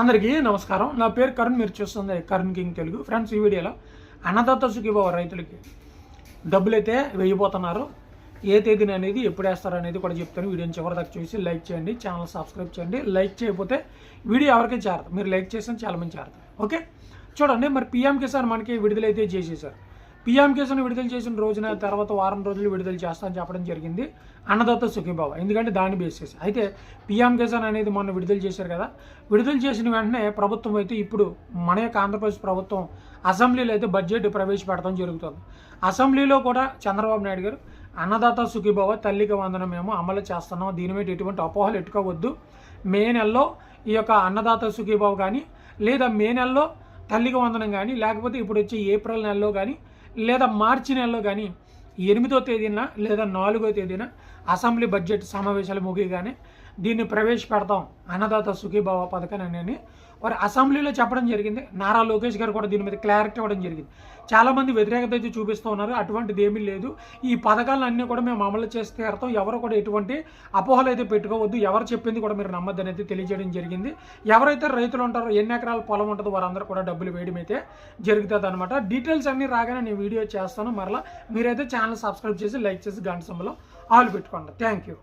అందరికీ నమస్కారం. నా పేరు కరుణ్ మీరు చూస్తుంది కరుణ్ కింగ్ తెలుగు. ఫ్రెండ్స్ ఈ వీడియోలో అన్నదాత సుఖీభావ రైతులకి డబ్బులు అయితే వేయబోతున్నారు ఏ తేదీన అనేది ఎప్పుడు వేస్తారు అనేది కూడా చెప్తాను. వీడియోని చివరి దాకా చూసి లైక్ చేయండి ఛానల్ సబ్స్క్రైబ్ చేయండి. లైక్ చేయకపోతే వీడియో ఎవరికీ చేరదు. మీరు లైక్ చేసిన చాలా మంది చేరదు ఓకే? చూడండి మరి పిఎం కిసాన్ మనకి విడుదలైతే చేసేసారు. పిఎం కిసాన్ విడుదల చేసిన రోజున తర్వాత వారం రోజులు విడుదల చేస్తామని చెప్పడం జరిగింది. అన్నదాత సుఖీభావ. ఎందుకంటే దాన్ని బేస్ చేసి అయితే పిఎం కిసాన్ అనేది మొన్న విడుదల చేశారు కదా. విడుదల చేసిన వెంటనే ప్రభుత్వం అయితే ఇప్పుడు మన యొక్క ఆంధ్రప్రదేశ్ ప్రభుత్వం అసెంబ్లీలో అయితే బడ్జెట్ ప్రవేశపెడతాం జరుగుతుంది. అసెంబ్లీలో కూడా చంద్రబాబు నాయుడు గారు అన్నదాత సుఖీభావ తల్లికి వందనం మేము అమలు చేస్తున్నాం. దీని మీద ఎటువంటి అపోహలు ఎట్టుకోవద్దు. మే నెలలో ఈ యొక్క అన్నదాత సుఖీభావ కానీ లేదా మే నెలలో తల్లికి వందనం కానీ లేకపోతే ఇప్పుడు వచ్చే ఏప్రిల్ నెలలో కానీ లేదా మార్చి నెలలో కానీ ఎనిమిదో తేదీన లేదా నాలుగో తేదీన అసెంబ్లీ బడ్జెట్ సమావేశాలు ముగియగానే దీన్ని ప్రవేశపెడతాం. అన్నదాత సుఖీభావ పథకాన్ని అని వారు అసెంబ్లీలో చెప్పడం జరిగింది. నారా లోకేష్ గారు కూడా దీని మీద క్లారిటీ ఇవ్వడం జరిగింది. చాలామంది వ్యతిరేకత అయితే చూపిస్తూ ఉన్నారు. అటువంటిది ఏమీ లేదు. ఈ పథకాలను అన్నీ కూడా మేము అమలు చేస్తే తీరతాం ఎవరు కూడా ఎటువంటి అపోహలు అయితే పెట్టుకోవద్దు. ఎవరు చెప్పింది కూడా మీరు నమ్మద్దని అయితే తెలియజేయడం జరిగింది. ఎవరైతే రైతులు ఉంటారో ఎన్ని ఎకరాల పొలం ఉంటుందో వారందరూ కూడా డబ్బులు వేయడం అయితే జరుగుతుంది అనమాట డీటెయిల్స్ అన్నీ రాగానే నేను వీడియో చేస్తాను. మరలా మీరైతే ఛానల్ సబ్స్క్రైబ్ చేసి లైక్ చేసి గంట సమయంలో ఆలు పెట్టుకోండి. Thank you.